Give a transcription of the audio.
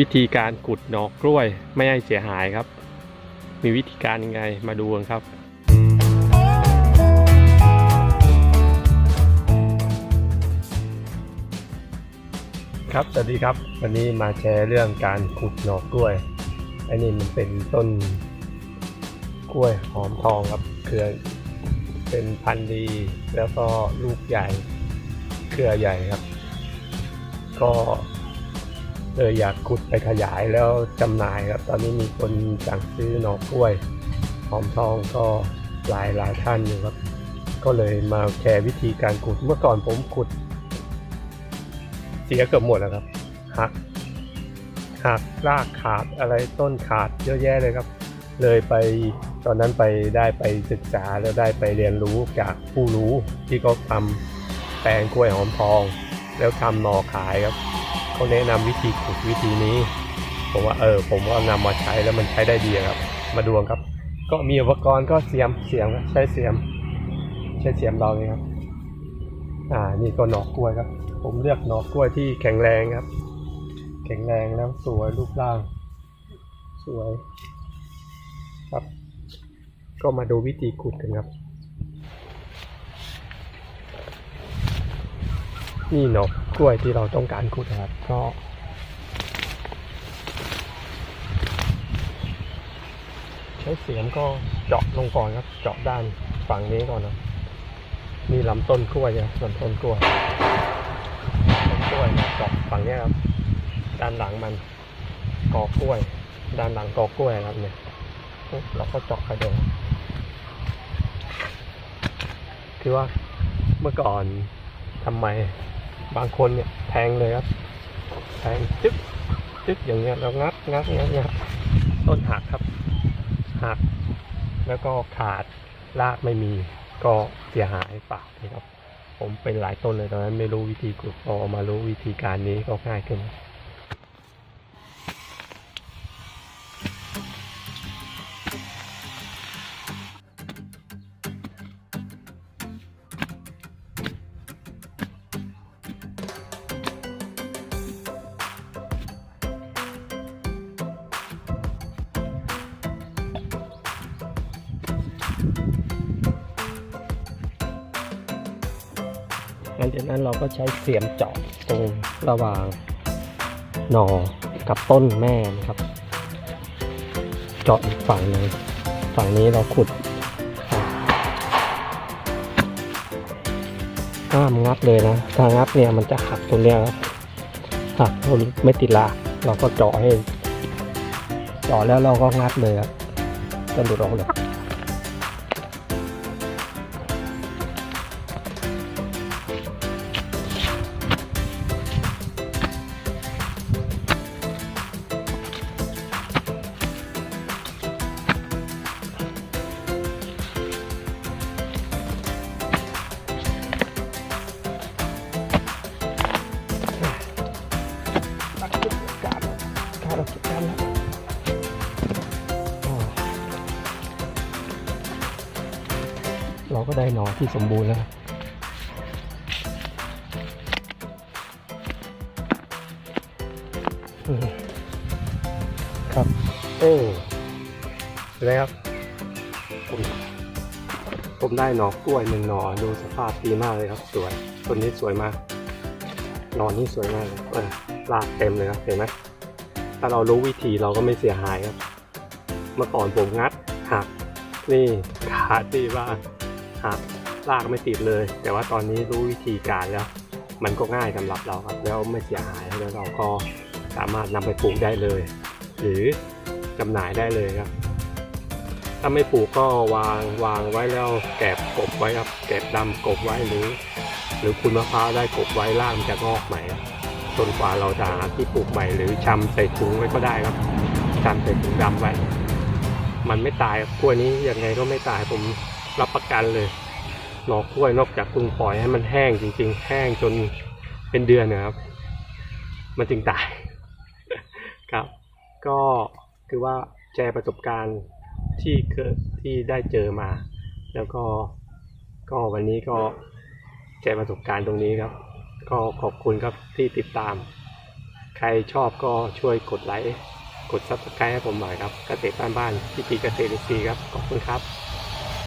วิธีการขุดหนอกกล้วยไม่ให้เสียหายครับ มีวิธีการยังไงมาดูกันครับครับ สวัสดีครับ วันนี้มาแชร์เรื่องการขุดหนอกกล้วย อันนี้มันเป็นต้นกล้วยหอมทองครับเครือเป็นพันธุ์ดี แล้วก็ลูกใหญ่ เครือใหญ่ครับ ก็ เลยอยากขุดไปขยายแล้วจำหน่ายครับ ตอนนี้มีคนสั่งซื้อหนอกกล้วยหอมทองก็หลายหลายท่านอยู่ครับ ก็เลยมาแชร์วิธีการขุดเมื่อก่อนผมขุด เสียเกือบหมดแล้วครับหักหักรากขาดอะไรต้นขาดเยอะแยะเลยครับ เลยไปตอนนั้นไปได้ไปศึกษาแล้วได้ไปเรียนรู้จากผู้รู้ที่เขาทำแปลงกล้วยหอมทอง แล้วทำหน่อขายครับ เขาแนะนำวิธีขุดวิธีนี้ ผมว่าเออ ผมก็นำมาใช้แล้วมันใช้ได้ดีครับ มาดูกันครับ ก็มีอุปกรณ์ก็เสียมเสียมใช้เสียม ใช้เสียมเราเลยครับ อ่า นี่ก็หนอกกล้วยครับ ผมเลือกหน่อกล้วยที่แข็งแรงครับ แข็งแรงแล้วสวยรูปร่าง สวย ครับ ก็มาดูวิธีขุดกันครับนี่หนอก กล้วยที่เราต้องการขุดนะครับก็ใช้เสียมก็เจาะลงก่อนครับ เจาะด้านฝั่งนี้ก่อนนะนี่ลำต้นกล้วยนะลำต้นกล้วยต้นกล้วยเจาะฝั่งนี้ครับ ด้านหลังมันกอกล้วย ด้านหลังกอกล้วยครับเนี่ยเราก็เจาะกระเดงคือว่าเมื่อก่อนทำไม บางคนเนี่ยแทงเลยครับ แทงจึ๊บจึ๊บอย่างเงี้ยแล้วงัดงัดงัดงัดต้นหักครับหัก แล้วก็ขาดรากไม่มีก็เสียหายเปล่านะครับ ผมเป็นหลายต้นเลยตอนนั้นไม่รู้วิธีขุดพอมารู้วิธีการนี้ก็ง่ายขึ้น หลังจากนั้นเราก็ใช้เสียมเจาะตรงระหว่างหน่อกับต้นแม่นะครับ เจาะอีกฝั่งหนึ่งฝั่งนี้เราขุดห้ามงัดเลยนะถ้างัดเนี่ยมันจะหักตรงเนี้ยครับหักเราไม่ติดรากเราก็เจาะให้เจาะแล้วเราก็งัดเลยครับจะหลุดออกเลย รเราจุดการแล้วอ่าเราก็ได้หนอที่สมบูรณ์แล้วครับอืมครับโอ้แล้วผมผมได้หนอกล้วยหนึ่งหนอดูสภาพดีมากเลยครับ สวยต้นนี้สวยมากหนอนนี่สวยมากเลยเออลากเต็มเลยครับเห็นไหม ถ้าเรารู้วิธีเราก็ไม่เสียหายครับ เมื่อก่อนผมงัดหักนี่ขาดที่ว่าหักลากไม่ติดเลย แต่ว่าตอนนี้รู้วิธีการแล้ว มันก็ง่ายสำหรับเราครับ แล้วไม่เสียหายแล้วเราก็สามารถนำไปปลูกได้เลย หรือจำหน่ายได้เลยครับ ถ้าไม่ปลูกก็วางวางไว้แล้วแกบกบไว้ครับแกบดำกบไว้หรือ หรือคุณมะพร้าวได้กบไว้ล่างมันจะงอกใหม่ครับ จนกว่าเราจะหาที่ปลูกใหม่หรือชำใส่ถุงไว้ก็ได้ครับชำใส่ถุงดำไว้ มันไม่ตายครับกล้วยนี้ยังไงก็ไม่ตายผมรับประกันเลยหนอกล้วยนอกจากคุณปล่อยให้มันแห้งจริง ๆ แห้งจนเป็นเดือนนะครับ มันจึงตายครับ ก็คือว่าแชร์ประสบการณ์ที่เคยที่ได้เจอมา แล้วก็ก็วันนี้ก็แชร์ประสบการณ์ตรงนี้ครับ ก็ขอบคุณครับที่ติดตาม ใครชอบก็ช่วยกดไลค์ กดซับสไครต์ให้ผมหน่อยครับ เกษตรบ้านบ้านพิธีเกษตรอินทรีย์ครับ ขอบคุณครับ